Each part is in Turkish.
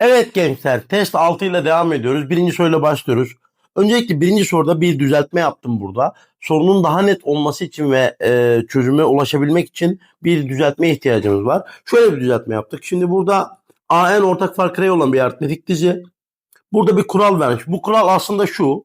Evet gençler test 6 ile devam ediyoruz. Birinci soruyla başlıyoruz. Öncelikle birinci soruda bir düzeltme yaptım burada. Sorunun daha net olması için ve e, çözüme ulaşabilmek için bir düzeltme ihtiyacımız var. Şöyle bir düzeltme yaptık. Şimdi burada AN ortak fark olan bir aritmetik dizi. Burada bir kural vermiş. Bu kural aslında şu.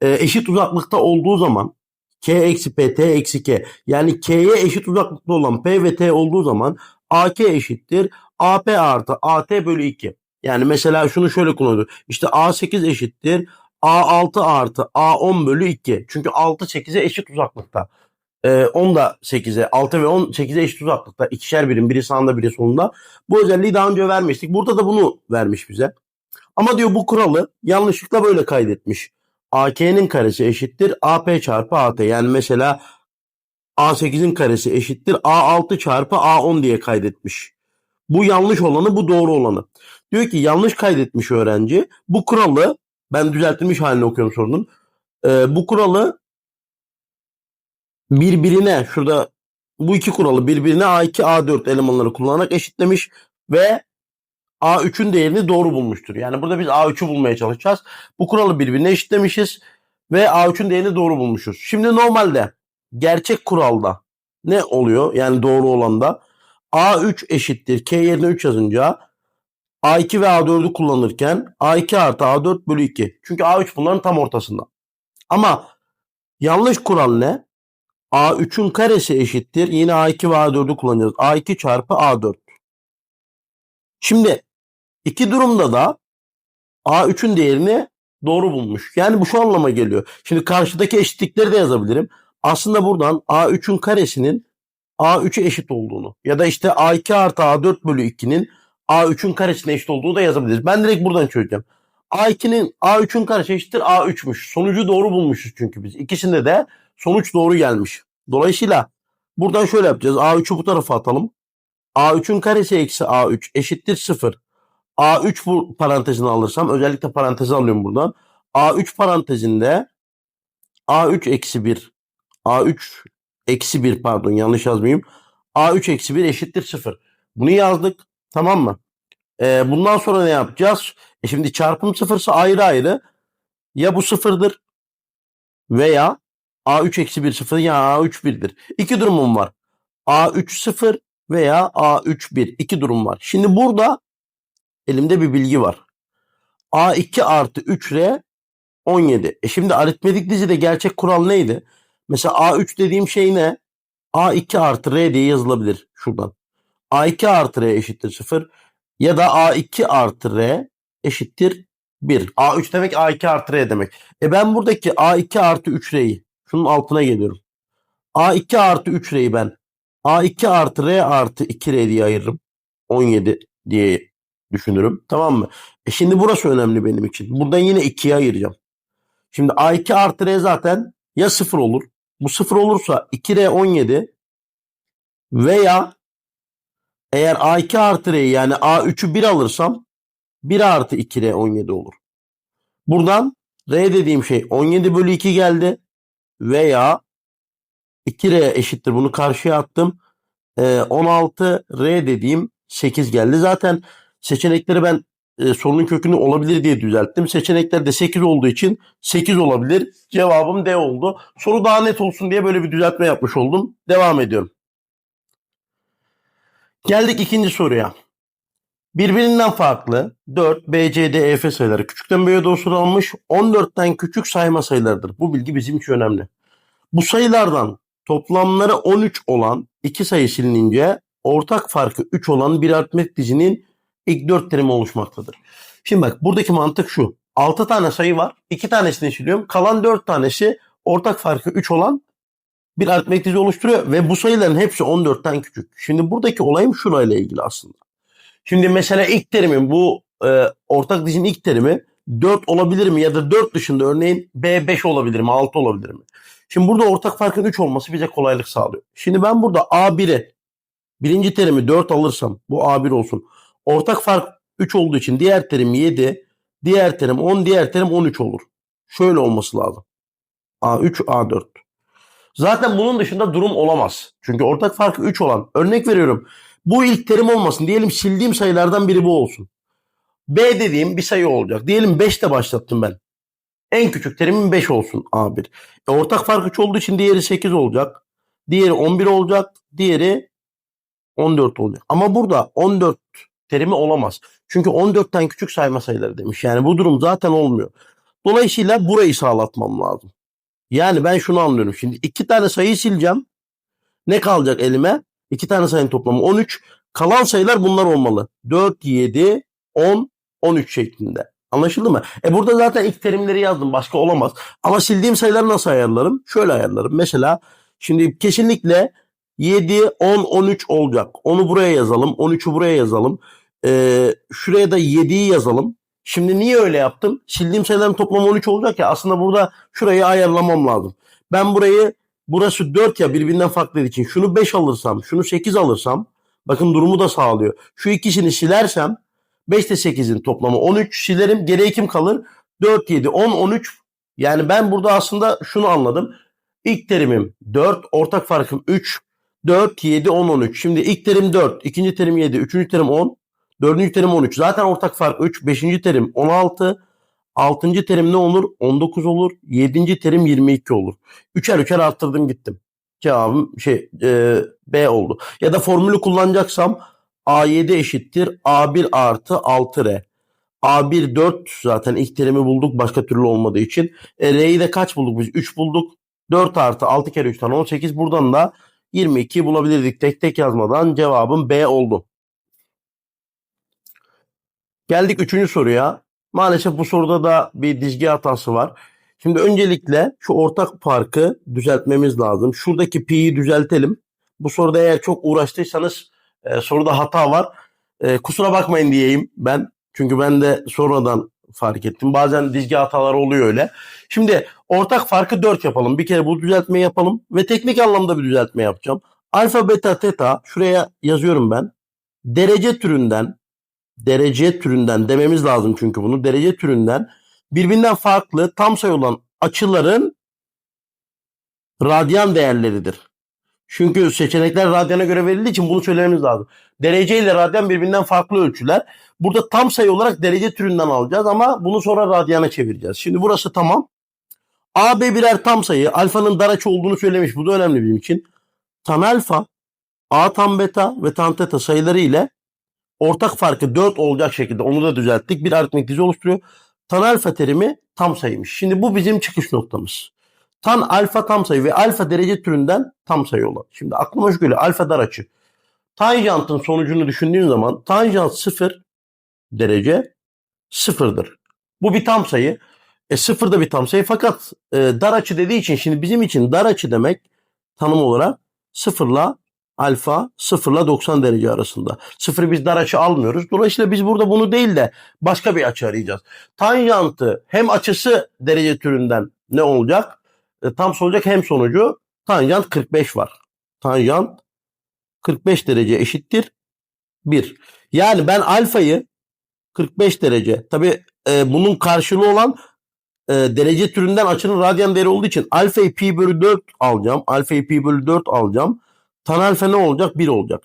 e, eşit uzaklıkta olduğu zaman K eksi P, T eksi K. Yani K'ye eşit uzaklıkta olan P ve T olduğu zaman AK eşittir. AP artı AT bölü 2. Yani mesela şunu şöyle kullanıyoruz. İşte A8 eşittir. A6 artı A10 bölü 2. Çünkü 6 8'e eşit uzaklıkta. Ee, 10 da 8'e 6 ve 10 8'e eşit uzaklıkta. İkişer birim biri sağında biri solunda. Bu özelliği daha önce vermiştik. Burada da bunu vermiş bize. Ama diyor bu kuralı yanlışlıkla böyle kaydetmiş. AK'nin karesi eşittir AP çarpı AT. Yani mesela A8'in karesi eşittir A6 çarpı A10 diye kaydetmiş. Bu yanlış olanı bu doğru olanı. Diyor ki yanlış kaydetmiş öğrenci. Bu kuralı ben düzeltilmiş halini okuyorum sorunun. Ee, bu kuralı birbirine şurada bu iki kuralı birbirine A2 A4 elemanları kullanarak eşitlemiş ve A3'ün değerini doğru bulmuştur. Yani burada biz A3'ü bulmaya çalışacağız. Bu kuralı birbirine eşitlemişiz ve A3'ün değerini doğru bulmuşuz. Şimdi normalde gerçek kuralda ne oluyor? Yani doğru olanda A3 eşittir K yerine 3 yazınca A2 ve A4'ü kullanırken A2 artı A4 bölü 2. Çünkü A3 bunların tam ortasında. Ama yanlış kural ne? A3'ün karesi eşittir. Yine A2 ve A4'ü kullanacağız. A2 çarpı A4. Şimdi iki durumda da A3'ün değerini doğru bulmuş. Yani bu şu anlama geliyor. Şimdi karşıdaki eşitlikleri de yazabilirim. Aslında buradan A3'ün karesinin A3'e eşit olduğunu ya da işte A2 artı A4 bölü 2'nin A3'ün karesine eşit olduğunu da yazabiliriz. Ben direkt buradan çözeceğim. A2'nin A3'ün karesi eşittir A3'müş. Sonucu doğru bulmuşuz çünkü biz. İkisinde de sonuç doğru gelmiş. Dolayısıyla buradan şöyle yapacağız. A3'ü bu tarafa atalım. A3'ün karesi eksi A3 eşittir 0. A3 bu parantezini alırsam özellikle parantezi alıyorum buradan. A3 parantezinde A3 eksi 1 A3 eksi 1 pardon yanlış yazmayayım. A3 eksi 1 eşittir 0. Bunu yazdık. Tamam mı? Ee, bundan sonra ne yapacağız? E şimdi çarpım sıfırsa ayrı ayrı. Ya bu sıfırdır veya A3 eksi 1 sıfır ya A3 1'dir. İki durumum var. A3 0 veya A3 1. İki durum var. Şimdi burada elimde bir bilgi var. A2 artı 3R 17. E şimdi aritmetik dizide gerçek kural neydi? Mesela A3 dediğim şey ne? A2 artı R diye yazılabilir şuradan. A2 artı R eşittir 0 ya da A2 artı R eşittir 1. A3 demek A2 artı R demek. E ben buradaki A2 artı 3R'yi şunun altına geliyorum. A2 artı 3R'yi ben A2 artı R artı 2R diye ayırırım. 17 diye düşünürüm. Tamam mı? E şimdi burası önemli benim için. Buradan yine 2'ye ayıracağım. Şimdi A2 artı R zaten ya 0 olur. Bu 0 olursa 2R 17 veya eğer A2 artı R'yi yani A3'ü 1 alırsam 1 artı 2R 17 olur. Buradan R dediğim şey 17 bölü 2 geldi veya 2R eşittir bunu karşıya attım. Ee, 16 R dediğim 8 geldi. Zaten seçenekleri ben e, sorunun kökünü olabilir diye düzelttim. Seçeneklerde 8 olduğu için 8 olabilir. Cevabım D oldu. Soru daha net olsun diye böyle bir düzeltme yapmış oldum. Devam ediyorum. Geldik ikinci soruya. Birbirinden farklı 4, B, E, sayıları küçükten büyüğe doğru sıralanmış 14'ten küçük sayma sayılarıdır. Bu bilgi bizim için önemli. Bu sayılardan toplamları 13 olan iki sayı silinince ortak farkı 3 olan bir aritmetik dizinin ilk 4 terimi oluşmaktadır. Şimdi bak buradaki mantık şu. 6 tane sayı var. 2 tanesini siliyorum. Kalan 4 tanesi ortak farkı 3 olan bir aritmetik dizi oluşturuyor ve bu sayıların hepsi 14'ten küçük. Şimdi buradaki olayım şurayla ilgili aslında. Şimdi mesela ilk terimin bu e, ortak dizinin ilk terimi 4 olabilir mi ya da 4 dışında örneğin B 5 olabilir mi 6 olabilir mi? Şimdi burada ortak farkın 3 olması bize kolaylık sağlıyor. Şimdi ben burada A1'i birinci terimi 4 alırsam bu A1 olsun. Ortak fark 3 olduğu için diğer terim 7, diğer terim 10, diğer terim 13 olur. Şöyle olması lazım. A3, A4. Zaten bunun dışında durum olamaz. Çünkü ortak farkı 3 olan. Örnek veriyorum. Bu ilk terim olmasın. Diyelim sildiğim sayılardan biri bu olsun. B dediğim bir sayı olacak. Diyelim 5 de başlattım ben. En küçük terimim 5 olsun A1. E, ortak fark 3 olduğu için diğeri 8 olacak. Diğeri 11 olacak. Diğeri 14 olacak. Ama burada 14 terimi olamaz. Çünkü 14'ten küçük sayma sayıları demiş. Yani bu durum zaten olmuyor. Dolayısıyla burayı sağlatmam lazım. Yani ben şunu anlıyorum. Şimdi iki tane sayıyı sileceğim. Ne kalacak elime? İki tane sayının toplamı 13. Kalan sayılar bunlar olmalı. 4, 7, 10, 13 şeklinde. Anlaşıldı mı? E burada zaten ilk terimleri yazdım. Başka olamaz. Ama sildiğim sayıları nasıl ayarlarım? Şöyle ayarlarım. Mesela şimdi kesinlikle 7, 10, 13 olacak. Onu buraya yazalım. 13'ü buraya yazalım. Ee, şuraya da 7'yi yazalım. Şimdi niye öyle yaptım? Sildiğim sayıların toplamı 13 olacak ya. Aslında burada şurayı ayarlamam lazım. Ben burayı burası 4 ya birbirinden farklı için şunu 5 alırsam, şunu 8 alırsam bakın durumu da sağlıyor. Şu ikisini silersem 5 ile 8'in toplamı 13 silerim. Geriye kim kalır? 4, 7, 10, 13. Yani ben burada aslında şunu anladım. İlk terimim 4, ortak farkım 3. 4, 7, 10, 13. Şimdi ilk terim 4, ikinci terim 7, üçüncü terim 10, dördüncü terim 13. Zaten ortak fark 3, beşinci terim 16, altıncı terim ne olur? 19 olur. Yedinci terim 22 olur. Üçer üçer arttırdım gittim. Cevabım şey e, B oldu. Ya da formülü kullanacaksam A7 eşittir A1 artı 6R. A1 4 zaten ilk terimi bulduk başka türlü olmadığı için. E, R'yi de kaç bulduk biz? 3 bulduk. 4 artı 6 kere 3'ten 18. Buradan da 22 bulabilirdik tek tek yazmadan. Cevabım B oldu. Geldik üçüncü soruya. Maalesef bu soruda da bir dizgi hatası var. Şimdi öncelikle şu ortak farkı düzeltmemiz lazım. Şuradaki pi'yi düzeltelim. Bu soruda eğer çok uğraştıysanız e, soruda hata var. E, kusura bakmayın diyeyim ben. Çünkü ben de sonradan fark ettim. Bazen dizgi hataları oluyor öyle. Şimdi ortak farkı 4 yapalım. Bir kere bu düzeltmeyi yapalım ve teknik anlamda bir düzeltme yapacağım. Alfa, beta, teta şuraya yazıyorum ben. Derece türünden derece türünden dememiz lazım çünkü bunu. Derece türünden birbirinden farklı tam sayı olan açıların radyan değerleridir. Çünkü seçenekler radyana göre verildiği için bunu söylememiz lazım. Derece ile radyan birbirinden farklı ölçüler. Burada tam sayı olarak derece türünden alacağız ama bunu sonra radyana çevireceğiz. Şimdi burası tamam. A, B birer tam sayı. Alfanın dar açı olduğunu söylemiş. Bu da önemli bizim için. Tan alfa, A tam beta ve tan teta sayıları ile ortak farkı 4 olacak şekilde onu da düzelttik. Bir aritmetik dizi oluşturuyor. Tan alfa terimi tam sayıymış. Şimdi bu bizim çıkış noktamız. Tan alfa tam sayı ve alfa derece türünden tam sayı olan. Şimdi aklıma şu geliyor. Alfa dar açı. Tanjantın sonucunu düşündüğün zaman tanjant 0 derece sıfırdır. Bu bir tam sayı. E sıfır da bir tam sayı fakat e, dar açı dediği için şimdi bizim için dar açı demek tanım olarak sıfırla alfa sıfırla 90 derece arasında. Sıfırı biz dar açı almıyoruz. Dolayısıyla biz burada bunu değil de başka bir açı arayacağız. Tanjantı hem açısı derece türünden ne olacak? E, tam olacak hem sonucu tanjant 45 var. Tanjant 45 derece eşittir 1. Yani ben alfayı 45 derece. Tabi e, bunun karşılığı olan e, derece türünden açının radyan değeri olduğu için alfayı pi bölü 4 alacağım. Alfayı pi bölü 4 alacağım. Tan alfa ne olacak? 1 olacak.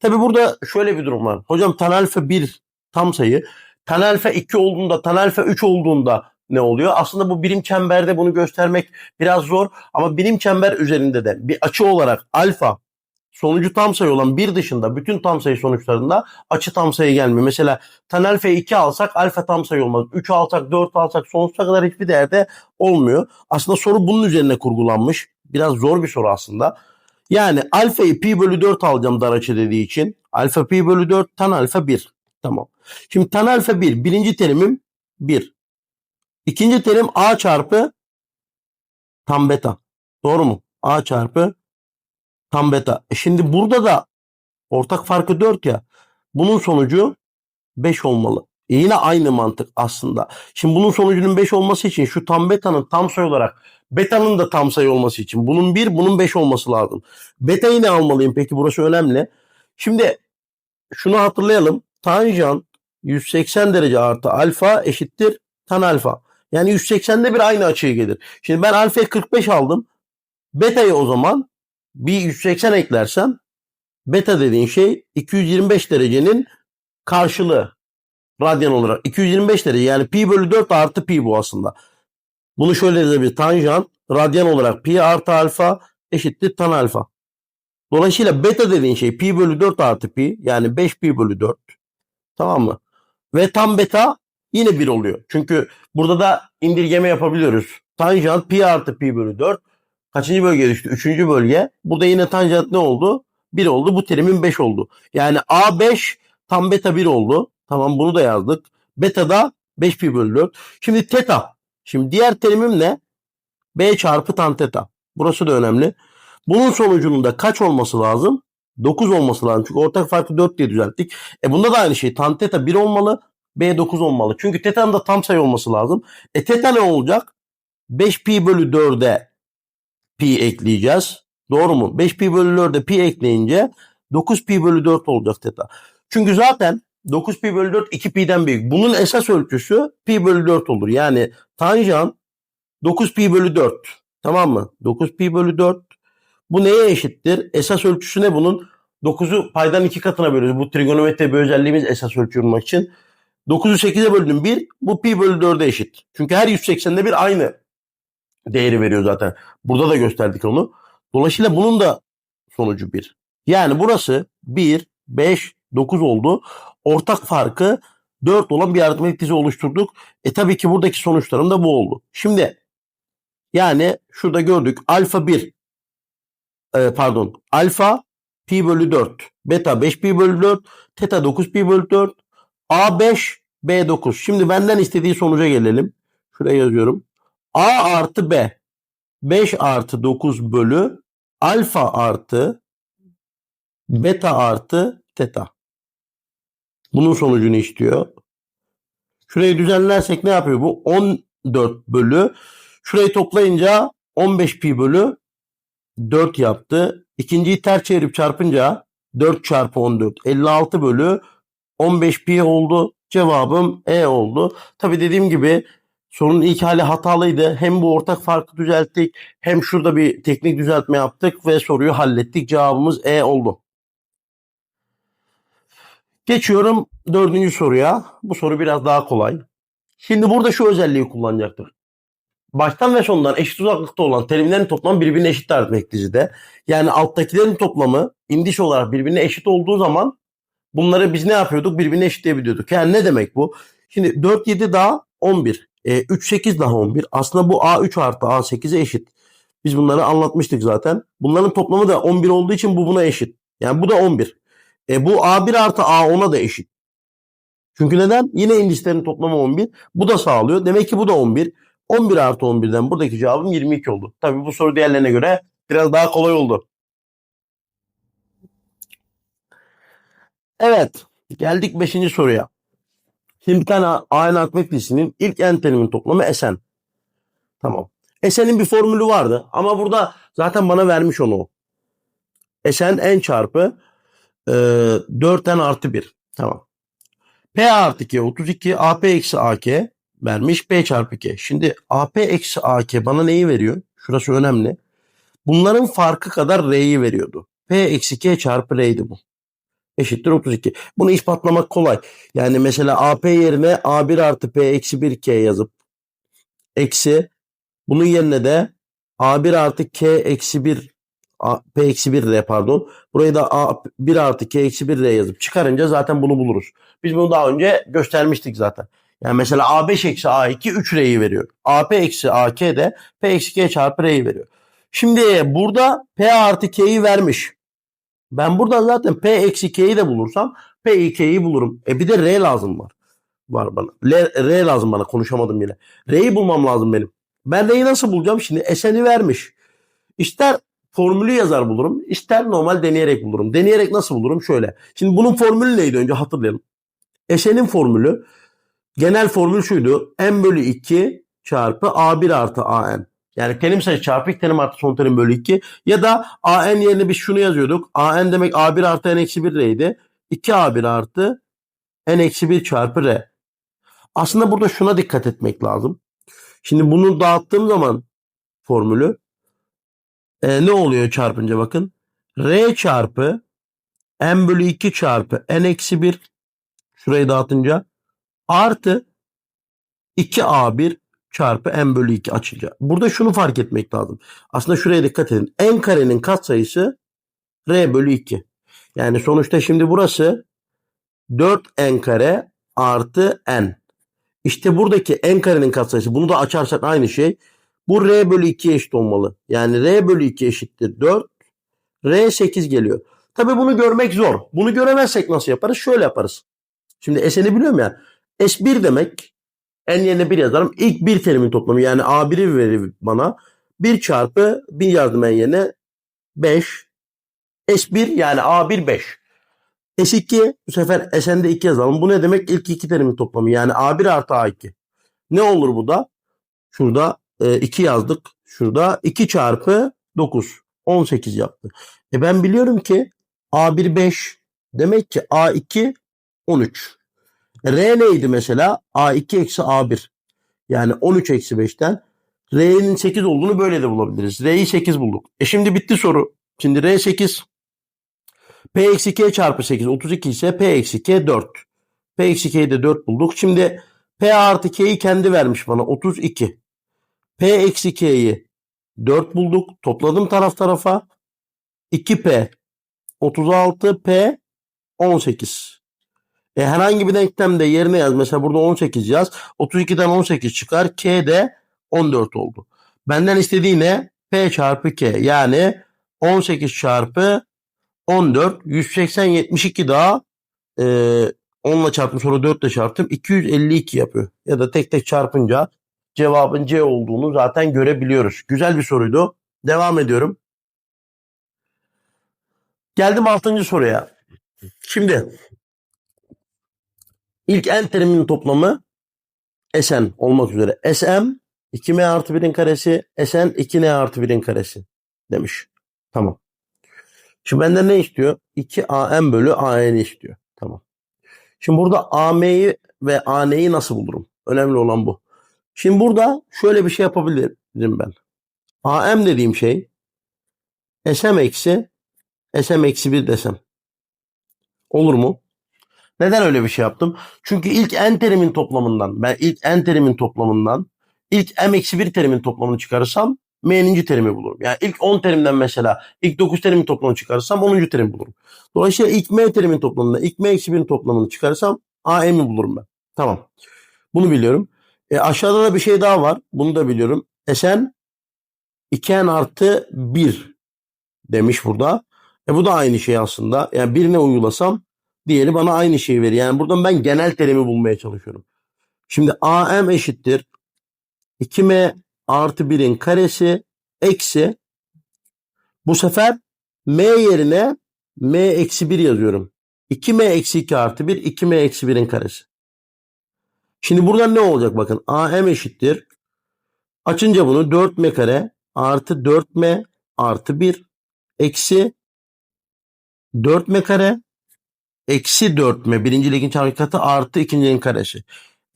Tabi burada şöyle bir durum var. Hocam tan alfa 1 tam sayı. Tan alfa 2 olduğunda, tan alfa 3 olduğunda ne oluyor? Aslında bu birim çemberde bunu göstermek biraz zor ama birim çember üzerinde de bir açı olarak alfa sonucu tam sayı olan bir dışında bütün tam sayı sonuçlarında açı tam sayı gelmiyor. Mesela tan alfa 2 alsak alfa tam sayı olmaz. 3 alsak 4 alsak sonsuza kadar hiçbir değerde olmuyor. Aslında soru bunun üzerine kurgulanmış. Biraz zor bir soru aslında. Yani alfayı pi bölü 4 alacağım dar açı dediği için. Alfa pi bölü 4 tan alfa 1. Tamam. Şimdi tan alfa 1. Birinci terimim 1. İkinci terim a çarpı tam beta. Doğru mu? a çarpı tam beta. E şimdi burada da ortak farkı 4 ya. Bunun sonucu 5 olmalı. Yine aynı mantık aslında. Şimdi bunun sonucunun 5 olması için şu tam beta'nın tam sayı olarak beta'nın da tam sayı olması için bunun 1 bunun 5 olması lazım. Beta'yı ne almalıyım peki burası önemli. Şimdi şunu hatırlayalım. Tanjant 180 derece artı alfa eşittir tan alfa. Yani 180'de bir aynı açıya gelir. Şimdi ben alfa'yı 45 aldım. Beta'yı o zaman bir 180 eklersem beta dediğin şey 225 derecenin karşılığı. Radyan olarak. 225 derece yani pi bölü 4 artı pi bu aslında. Bunu şöyle yazabilir. Tanjant radyan olarak pi artı alfa eşittir tan alfa. Dolayısıyla beta dediğin şey pi bölü 4 artı pi yani 5 pi bölü 4. Tamam mı? Ve tam beta yine 1 oluyor. Çünkü burada da indirgeme yapabiliyoruz. Tanjant pi artı pi bölü 4. Kaçıncı bölgeye düştü? Üçüncü bölge. Burada yine tanjant ne oldu? 1 oldu. Bu terimin 5 oldu. Yani A5 tam beta 1 oldu. Tamam bunu da yazdık. Beta da 5 pi bölü 4. Şimdi teta. Şimdi diğer terimim ne? B çarpı tan teta. Burası da önemli. Bunun sonucunun da kaç olması lazım? 9 olması lazım. Çünkü ortak farkı 4 diye düzelttik. E bunda da aynı şey. Tan teta 1 olmalı. B 9 olmalı. Çünkü teta'nın da tam sayı olması lazım. E teta ne olacak? 5 pi bölü 4'e pi ekleyeceğiz. Doğru mu? 5 pi bölü 4'e pi ekleyince 9 pi bölü 4 olacak teta. Çünkü zaten 9 pi bölü 4 2 pi'den büyük. Bunun esas ölçüsü pi bölü 4 olur. Yani tanjant 9 pi bölü 4. Tamam mı? 9 pi bölü 4. Bu neye eşittir? Esas ölçüsü ne bunun? 9'u paydan 2 katına bölüyoruz. Bu trigonometri bir özelliğimiz esas ölçü bulmak için. 9'u 8'e böldüm 1. Bu pi bölü 4'e eşit. Çünkü her 180'de bir aynı değeri veriyor zaten. Burada da gösterdik onu. Dolayısıyla bunun da sonucu 1. Yani burası 1, 5, 9 oldu. Ortak farkı 4 olan bir aritmetik dizi oluşturduk. E tabii ki buradaki sonuçlarım da bu oldu. Şimdi yani şurada gördük alfa 1 e, pardon alfa pi bölü 4 beta 5 pi bölü 4 teta 9 pi bölü 4 A5 B9. Şimdi benden istediği sonuca gelelim. Şuraya yazıyorum. A artı B 5 artı 9 bölü alfa artı beta artı teta. Bunun sonucunu istiyor. Şurayı düzenlersek ne yapıyor bu? 14 bölü. Şurayı toplayınca 15 pi bölü 4 yaptı. İkinciyi ters çevirip çarpınca 4 çarpı 14 56 bölü 15 pi oldu. Cevabım E oldu. Tabi dediğim gibi sorunun ilk hali hatalıydı. Hem bu ortak farkı düzelttik hem şurada bir teknik düzeltme yaptık ve soruyu hallettik. Cevabımız E oldu. Geçiyorum dördüncü soruya. Bu soru biraz daha kolay. Şimdi burada şu özelliği kullanacaktır. Baştan ve sondan eşit uzaklıkta olan terimlerin toplamı birbirine eşit dizide. Yani alttakilerin toplamı indiş olarak birbirine eşit olduğu zaman bunları biz ne yapıyorduk? Birbirine eşitleyebiliyorduk. Yani ne demek bu? Şimdi 4 7 daha 11. E, 3 8 daha 11. Aslında bu A3 artı A8'e eşit. Biz bunları anlatmıştık zaten. Bunların toplamı da 11 olduğu için bu buna eşit. Yani bu da 11. E, bu A1 artı A10'a da eşit. Çünkü neden? Yine indislerin toplamı 11. Bu da sağlıyor. Demek ki bu da 11. 11 artı 11'den buradaki cevabım 22 oldu. Tabii bu soru diğerlerine göre biraz daha kolay oldu. Evet. Geldik 5. soruya. Şimdi bir tane aynı aritmetik dizisinin ilk n terimin toplamı Sn. Tamam. Sn'in bir formülü vardı ama burada zaten bana vermiş onu. Sn n çarpı e, 4n artı 1. Tamam. P artı 2 32 AP eksi AK vermiş P çarpı 2. Şimdi AP eksi AK bana neyi veriyor? Şurası önemli. Bunların farkı kadar R'yi veriyordu. P eksi K çarpı R'ydi bu. Eşittir 32. Bunu ispatlamak kolay. Yani mesela AP yerine A1 artı P eksi 1 K yazıp eksi bunun yerine de A1 artı K eksi 1 A, P eksi 1 R pardon. Burayı da A1 artı K eksi 1 R yazıp çıkarınca zaten bunu buluruz. Biz bunu daha önce göstermiştik zaten. Yani mesela A5 eksi A2 3 R'yi veriyor. AP eksi AK de P eksi K çarpı R'yi veriyor. Şimdi burada P artı K'yi vermiş. Ben buradan zaten P eksi K'yi de bulursam P K'yi bulurum. E bir de R lazım var. Var bana. R, R lazım bana konuşamadım yine. R'yi bulmam lazım benim. Ben R'yi nasıl bulacağım? Şimdi Sn'i vermiş. İster formülü yazar bulurum. ister normal deneyerek bulurum. Deneyerek nasıl bulurum? Şöyle. Şimdi bunun formülü neydi önce hatırlayalım. Sn'in formülü genel formül şuydu. n bölü 2 çarpı a1 artı an. Yani terim sayısı çarpı ilk terim artı son terim bölü 2. Ya da an yerine biz şunu yazıyorduk. an demek a1 artı n eksi 1 r'ydi. 2a1 artı n eksi 1 çarpı r. Aslında burada şuna dikkat etmek lazım. Şimdi bunu dağıttığım zaman formülü e, ne oluyor çarpınca bakın. R çarpı n bölü 2 çarpı n eksi 1 şurayı dağıtınca Artı 2A1 çarpı n bölü 2 açınca. Burada şunu fark etmek lazım. Aslında şuraya dikkat edin. n karenin katsayısı r bölü 2. Yani sonuçta şimdi burası 4n kare artı n. İşte buradaki n karenin katsayısı bunu da açarsak aynı şey. Bu r bölü 2 eşit olmalı. Yani r bölü 2 eşittir 4. r 8 geliyor. Tabi bunu görmek zor. Bunu göremezsek nasıl yaparız? Şöyle yaparız. Şimdi S'ini biliyorum ya. S1 demek n yerine 1 yazarım. İlk bir terimin toplamı yani A1'i verir bana. 1 çarpı 1 yazdım n yerine 5. S1 yani A1 5. S2 bu sefer Sn'de 2 yazalım. Bu ne demek? İlk iki terimin toplamı. Yani A1 artı A2. Ne olur bu da? Şurada 2 yazdık. Şurada 2 çarpı 9. 18 yaptı. E ben biliyorum ki A1 5. Demek ki A2 13. R neydi mesela? A2 eksi A1. Yani 13 eksi 5'ten R'nin 8 olduğunu böyle de bulabiliriz. R'yi 8 bulduk. E şimdi bitti soru. Şimdi R 8. P eksi K çarpı 8 32 ise P eksi K 4. P eksi K'yi de 4 bulduk. Şimdi P artı K'yi kendi vermiş bana 32. P eksi K'yi 4 bulduk. Topladım taraf tarafa. 2P 36 P 18. E herhangi bir denklemde yerine yaz. Mesela burada 18 yaz. 32'den 18 çıkar. K de 14 oldu. Benden istediği ne? P çarpı K. Yani 18 çarpı 14. 180 72 daha e, 10 ile çarptım sonra 4 ile çarptım. 252 yapıyor. Ya da tek tek çarpınca cevabın C olduğunu zaten görebiliyoruz. Güzel bir soruydu. Devam ediyorum. Geldim 6. soruya. Şimdi ilk n teriminin toplamı Sn olmak üzere. Sm 2m artı 1'in karesi, Sn 2n artı 1'in karesi demiş. Tamam. Şimdi benden ne istiyor? 2am bölü an'i istiyor. Tamam. Şimdi burada am'yi ve an'yi nasıl bulurum? Önemli olan bu. Şimdi burada şöyle bir şey yapabilirim ben. am dediğim şey sm eksi sm eksi 1 desem. Olur mu? Neden öyle bir şey yaptım? Çünkü ilk n terimin toplamından, ben ilk n terimin toplamından ilk m eksi 1 terimin toplamını çıkarırsam m'ninci terimi bulurum. Yani ilk 10 terimden mesela ilk 9 terimin toplamını çıkarırsam 10. terimi bulurum. Dolayısıyla ilk m terimin toplamından ilk m eksi 1'in toplamını çıkarırsam am'i bulurum ben. Tamam. Bunu biliyorum. E, aşağıda da bir şey daha var. Bunu da biliyorum. Sn 2n artı 1 demiş burada. E bu da aynı şey aslında. Yani birine uygulasam diğeri bana aynı şeyi verir. Yani buradan ben genel terimi bulmaya çalışıyorum. Şimdi AM eşittir 2M artı 1'in karesi eksi bu sefer M yerine M eksi 1 yazıyorum. 2M eksi 2 artı 1 2M eksi 1'in karesi. Şimdi buradan ne olacak bakın. AM eşittir. Açınca bunu 4M kare artı 4M artı 1 eksi 4M kare eksi 4M birinci ligin çarpı katı artı ikincinin karesi.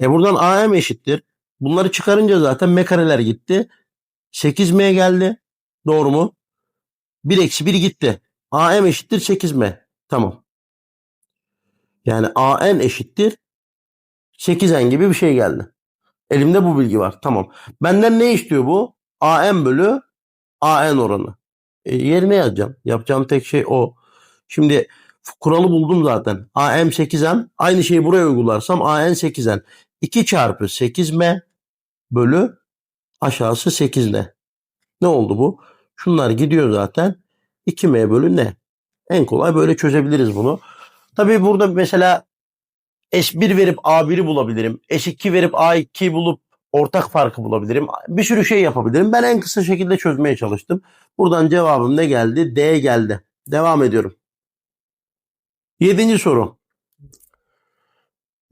E buradan AM eşittir. Bunları çıkarınca zaten M kareler gitti. 8M geldi. Doğru mu? 1 eksi 1 gitti. AM eşittir 8M. Tamam. Yani AN eşittir 8N gibi bir şey geldi. Elimde bu bilgi var. Tamam. Benden ne istiyor bu? AM bölü AN oranı. E, yerine yazacağım. Yapacağım tek şey o. Şimdi kuralı buldum zaten. AM 8M. Aynı şeyi buraya uygularsam AN 8N. 2 çarpı 8M bölü aşağısı 8N. Ne oldu bu? Şunlar gidiyor zaten. 2M bölü ne? En kolay böyle çözebiliriz bunu. Tabii burada mesela S1 verip A1'i bulabilirim. S2 verip A2'yi bulup ortak farkı bulabilirim. Bir sürü şey yapabilirim. Ben en kısa şekilde çözmeye çalıştım. Buradan cevabım ne geldi? D geldi. Devam ediyorum. Yedinci soru.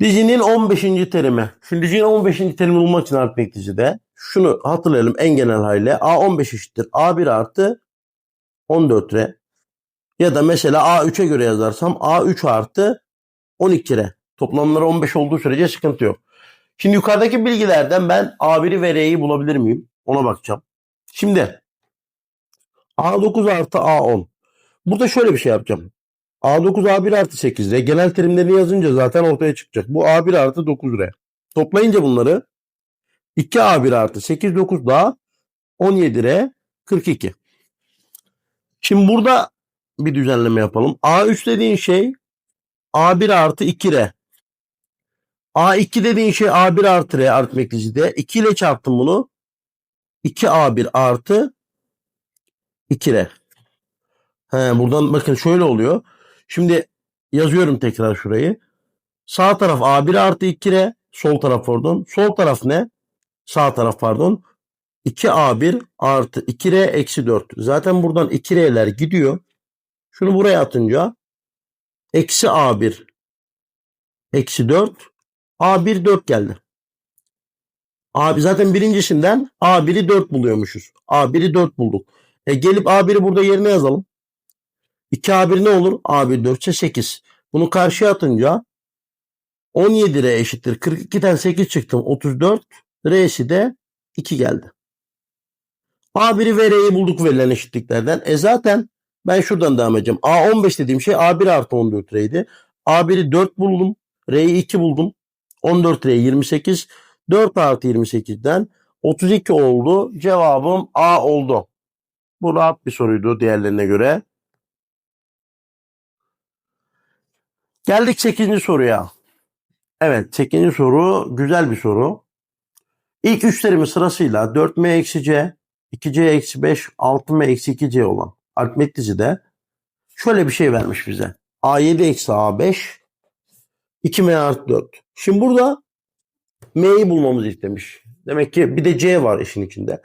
Dizinin 15. terimi. Şimdi dizinin 15. terimi bulmak için aritmetik dizide şunu hatırlayalım en genel haliyle. A15 eşittir. A1 artı 14R. Ya da mesela A3'e göre yazarsam A3 artı 12R. Toplamları 15 olduğu sürece sıkıntı yok. Şimdi yukarıdaki bilgilerden ben A1'i ve R'yi bulabilir miyim? Ona bakacağım. Şimdi A9 artı A10. Burada şöyle bir şey yapacağım. A9 A1 artı 8R. Genel terimlerini yazınca zaten ortaya çıkacak. Bu A1 artı 9R. Toplayınca bunları 2A1 artı 8 9 daha 17R 42. Şimdi burada bir düzenleme yapalım. A3 dediğin şey A1 artı 2R. A2 dediğin şey A1 artı R aritmetik dizide. 2 ile çarptım bunu. 2A1 artı 2R. He, buradan bakın şöyle oluyor. Şimdi yazıyorum tekrar şurayı. Sağ taraf A1 artı 2R. Sol taraf pardon. Sol taraf ne? Sağ taraf pardon. 2A1 artı 2R eksi 4. Zaten buradan 2R'ler gidiyor. Şunu buraya atınca eksi A1 eksi 4 A1 4 geldi. Abi zaten birincisinden A1'i 4 buluyormuşuz. A1'i 4 bulduk. E gelip A1'i burada yerine yazalım. 2A1 ne olur? A1 4 ise 8. Bunu karşıya atınca 17 R eşittir. 42'den 8 çıktım. 34. R'si de 2 geldi. A1'i ve R'yi bulduk verilen eşitliklerden. E zaten ben şuradan devam edeceğim. A15 dediğim şey A1 artı 14 R'ydi. A1'i 4 buldum. R'yi 2 buldum. 14 R 28. 4 artı 28'den 32 oldu. Cevabım A oldu. Bu rahat bir soruydu diğerlerine göre. Geldik 8. soruya. Evet 8. soru güzel bir soru. İlk üçlerimi sırasıyla 4m eksi c, 2c eksi 5, 6m eksi 2c olan aritmetik dizide şöyle bir şey vermiş bize. a7 eksi a5, 2m artı 4. Şimdi burada m'yi bulmamızı istemiş. Demek ki bir de c var işin içinde.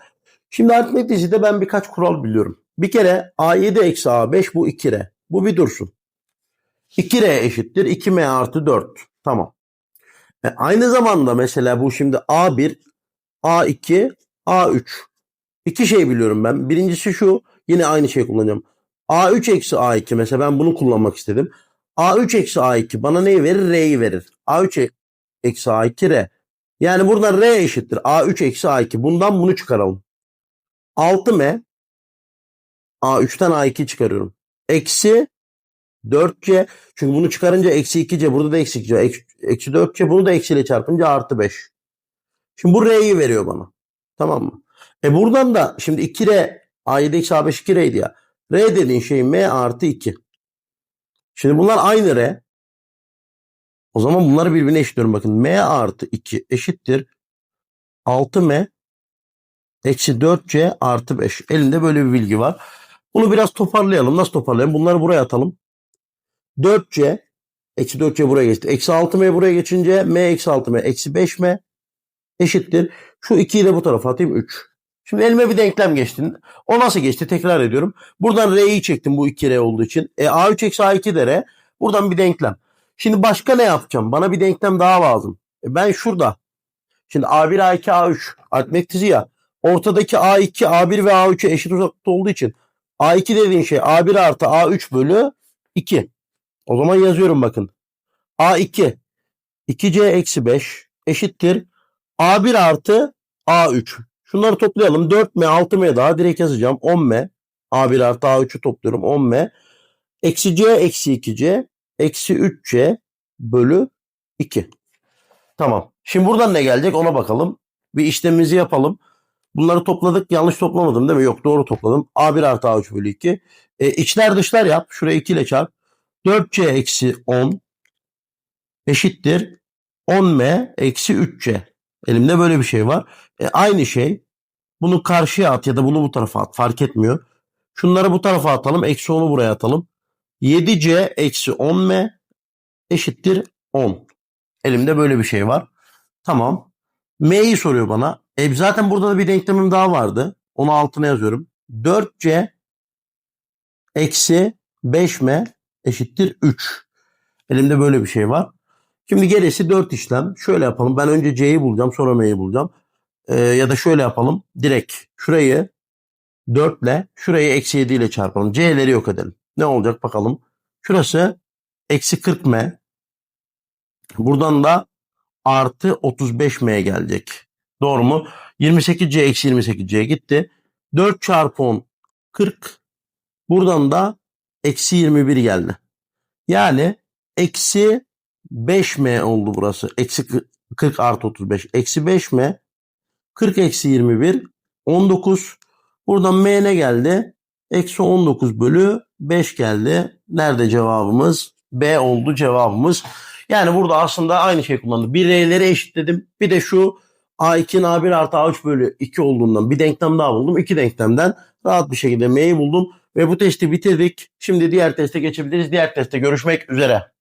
Şimdi aritmetik dizide ben birkaç kural biliyorum. Bir kere a7 eksi a5 bu 2r. Bu bir dursun. 2r eşittir 2m artı 4. Tamam. E aynı zamanda mesela bu şimdi a1, a2, a3. İki şey biliyorum ben. Birincisi şu. Yine aynı şey kullanacağım. a3 eksi a2 mesela ben bunu kullanmak istedim. A3 eksi a2 bana neyi verir? r'yi verir. a3 eksi a2 r. Yani buradan r eşittir. a3 eksi a2. Bundan bunu çıkaralım. 6m a3'ten a2 çıkarıyorum. Eksi 4c. Çünkü bunu çıkarınca eksi 2c. Burada da eksi 2c. Eksi, eksi 4c. Bunu da eksiyle çarpınca artı 5. Şimdi bu r'yi veriyor bana. Tamam mı? E buradan da şimdi 2r a7 eksi a5 2r'ydi ya. r dediğin şey m artı 2. Şimdi bunlar aynı r. O zaman bunları birbirine eşitliyorum. Bakın m artı 2 eşittir 6m eksi 4c artı 5. Elinde böyle bir bilgi var. Bunu biraz toparlayalım. Nasıl toparlayalım? Bunları buraya atalım. 4c eksi 4c buraya geçti. Eksi 6m buraya geçince m eksi 6m eksi 5m eşittir. Şu 2'yi de bu tarafa atayım 3. Şimdi elime bir denklem geçti. O nasıl geçti? Tekrar ediyorum. Buradan R'yi çektim bu 2R olduğu için. E, A3 eksi A2 de R. Buradan bir denklem. Şimdi başka ne yapacağım? Bana bir denklem daha lazım. E, ben şurada. Şimdi A1, A2, A3 aritmetik dizi ya. Ortadaki A2, A1 ve A3'e eşit uzaklıkta olduğu için A2 dediğin şey A1 artı A3 bölü 2. O zaman yazıyorum bakın. A2 2C eksi 5 eşittir. A1 artı A3. Şunları toplayalım. 4M 6M daha direkt yazacağım. 10M. A1 artı A3'ü topluyorum. 10M. Eksi C eksi 2C. Eksi 3C bölü 2. Tamam. Şimdi buradan ne gelecek ona bakalım. Bir işlemimizi yapalım. Bunları topladık. Yanlış toplamadım değil mi? Yok doğru topladım. A1 artı A3 bölü 2. E, içler dışlar yap. Şuraya 2 ile çarp. 4C eksi 10 eşittir 10M eksi 3C. Elimde böyle bir şey var. E, aynı şey. Bunu karşıya at ya da bunu bu tarafa at. Fark etmiyor. Şunları bu tarafa atalım. Eksi 10'u buraya atalım. 7C eksi 10M eşittir 10. Elimde böyle bir şey var. Tamam. M'yi soruyor bana. E zaten burada da bir denklemim daha vardı. Onu altına yazıyorum. 4C eksi 5M eşittir 3. Elimde böyle bir şey var. Şimdi gerisi 4 işlem. Şöyle yapalım. Ben önce C'yi bulacağım sonra M'yi bulacağım. Ee, ya da şöyle yapalım. Direkt şurayı 4 ile şurayı eksi 7 ile çarpalım. C'leri yok edelim. Ne olacak bakalım. Şurası eksi 40M. Buradan da artı 35M gelecek. Doğru mu? 28C eksi 28C gitti. 4 çarpı 10 40. Buradan da eksi 21 geldi. Yani eksi 5m oldu burası. Eksi 40 artı 35. Eksi 5m 40 eksi 21 19. Buradan m ne geldi? Eksi 19 bölü 5 geldi. Nerede cevabımız? B oldu cevabımız. Yani burada aslında aynı şey kullandım. Bir R'leri eşitledim. Bir de şu A2'nin A1 artı A3 bölü 2 olduğundan bir denklem daha buldum. İki denklemden rahat bir şekilde M'yi buldum. Ve bu testi bitirdik. Şimdi diğer teste geçebiliriz. Diğer testte görüşmek üzere.